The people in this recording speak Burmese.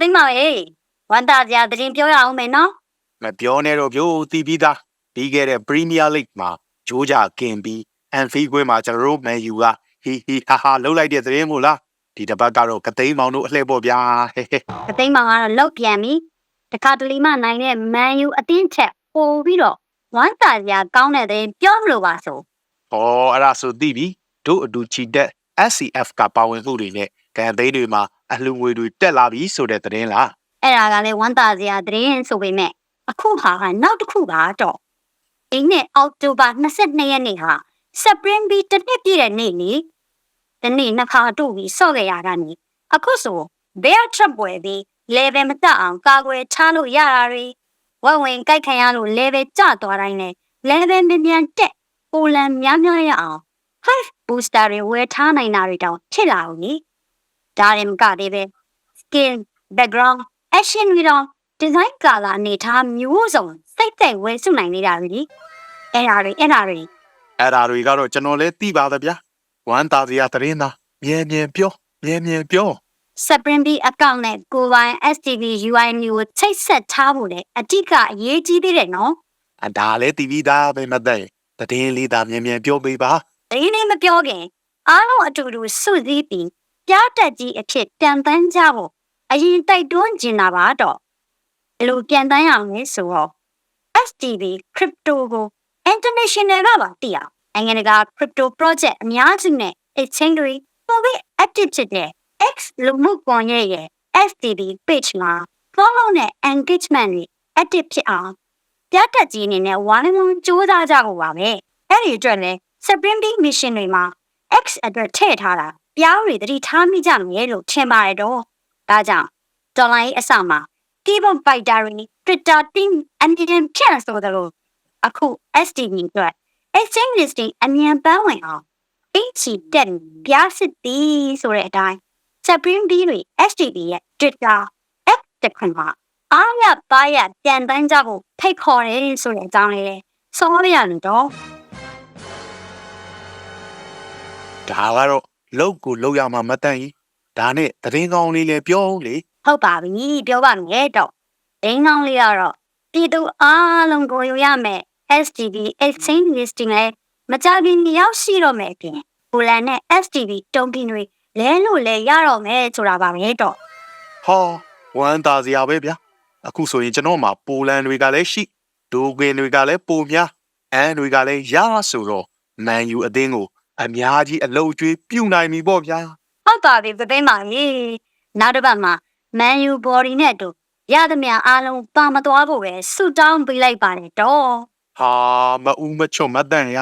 သိမ်းပါရဲ့ဝမ်းသာကြသတင်းပြောရအောင်မယ်နော်မပြောနဲ့တော့ပြို့တီးပြီးသားပြီးခဲ့တဲ့ Premier League မှာဂျိုးကြကင်ပြီး Anfield ကွင်းမှာကျွန်တော်တို့ Man U ကဟီဟီဟာဟာလှုပ်လိုက်တဲ့သတင်းမို့လားဒီတစ်ပတ်ကတော့ကသိန်းမောင်တို့အလှည့်ပေါ့ဗျာဟဲ့ဟဲ့ကသိမ်းမောင်ကတော့လောက်ပြန်ပြီတခါတလီမှနိုင်တဲ့မန်ယူအသင်းချက်ပို့ပြီးတော့ဝမ်းသာကြကောင်းတဲ့သတင်းပြောမလို့ပါဆို။ဩအဲ့ဒါဆိုသိပြီတို့အတူချီတက် SCF ကပါဝင်မှုတွေနဲ့ကံသိန်းတွေမှာ အလှငွေတွေတက်လာပြီဆိုတဲ့သတင်းလားအဲ့ဒါကလည်းဝမ်းသာစရာသတင်းဆိုပေမဲ့အခုဟာကနောက်တစ်ခုပါတော့ဒီနေ့အောက်တိုဘာ22ရက်နေ့ဟာ Spring Bee တစ်နှစ်ပြည့်တဲ့နေ့လေဒီနေ့နှစ်ခါတို့ပြီးဆော့ခဲ့ရတာနေအခုဆို Bear Trap ပွဲပြီး level မတက်အောင်ကာကွယ်ထားလို့ရတာတွေဝက်ဝင်ကြိုက်ခံရလို့ level ကျသွားတိုင်းနဲ့ level မြန်မြန်တက်ပိုလန်များများရအောင် Hive booster တွေဝယ်ထားနိုင်တာတွေတောင်ဖြစ်လာဘူးနိ ဒါရင်မကသေးပဲ skill background action တွေတော့ design color အနေထားမျိုးစုံစိတ်သက်ဝယ်စုနိုင်နေတာတွေလေအဲ့ဒါတွေအဲ့ဒါတွေအဲ့ဒါတွေကတော့ကျွန်တော်လည်းသိပါသဗျာ။ဝမ်းသာစရာသတင်းသားမြဲမြဲပြောမြဲမြဲပြော Spring Bee account နဲ့ကိုယ်ပိုင် STV UI မျိုးကိုချိတ်ဆက်ထားဖို့လည်းအတိကအရေးကြီးသေးတယ်နော်။အဒါလည်းတီးပြီးသားပဲမသိရင်သတင်းလေးသာမြဲမြဲပြောပေးပါ။ဒီနေ့မပြောခင်အားလုံးအတူတူစုစည်းပြီး ပြားတက်ကြီးအဖြစ်ပြန်တန်းကြဖို့အရင်တိုက်တွန်းကျင်တာပါတော့။ဘယ်လိုပြန်တန်းရမလဲဆိုတော့ STV crypto ကို international ကပါတည်အောင်နိုင်ငံတကာ crypto project အများစုနဲ့ exchange တွေပုံပြီး active ဖြစ်တဲ့ X လူမှုကွန်ရက်ရဲ့ STV page မှာ follow နဲ့ engagement တွေ active ဖြစ်အောင်ပြတ်တက်ကြီးအနေနဲ့ဝိုင်းဝန်းစူးစမ်းကြဖို့ပါပဲအဲ့ဒီအတွက်လဲ Spring Bee mission တွေမှာ X အတွက်ထည့်ထားတာ ပြောင်းတွေတတိထားမိကြမယ်လို့ထင်ပါတယ်တော့ဒါကြောင့်ဒေါ်လာရေးအစမှာ keyboard fighter တွေ Twitter team အမြင်ဖြန့်ဆိုသလိုအခု STV အတွက် exchange listing အမြန်ပန်းဝင်အောင် HC တက်ပြားစစ်သည်ဆိုတဲ့အတိုင်း Spring Bee တွေ STV ရဲ့ Twitter X တစ်ခွင်မှာအားရပါရပြန်တန်းကြဖို့ဖိတ်ခေါ်တယ်ဆိုတဲ့အကြောင်းလေးစောရရလို့တော့။ဒါကတော့ လောက်ကိုလောက်ရမှာမတန်ကြီး။ဒါနဲ့သတင်းကောင်းလေးလည်းပြောဦးလေဟုတ်ပါပြီပြောပါမယ်တော့ဒိန်းကောင်းလေးကတော့ပြည်သူအားလုံးကိုယူရမယ် STV exchange listing လဲမကြခင်ရောက်ရှိတော့မယ်အပြင်ပူလန်နဲ့ STV တုံးကင်းတွေလဲလို့လဲရတော့မယ်ဆိုတာပါပဲတော့။ဟောဝမ်းသာစရာပဲဗျာ။အခုဆိုရင်ကျွန်တော်မှာပိုလန်တွေကလည်းရှိဒိုဂင်တွေကလည်းပိုများအန်တွေကလည်းရဆိုတော့မန်ယူအသင်းကို အများကြီးအလုပ်ကျွေးပြုတ်နိုင်ပြီပေါ့ဗျာဟုတ်ပါပြီသသိမ်းပါပြီနောက်တစ်ပတ်မှာ Man U body နဲ့အတူရသမျှအားလုံးပါမသွားဖို့ပဲဆူတောင်းပေးလိုက်ပါတယ်တော့ဟာမဦးမချွတ်မတန်ရ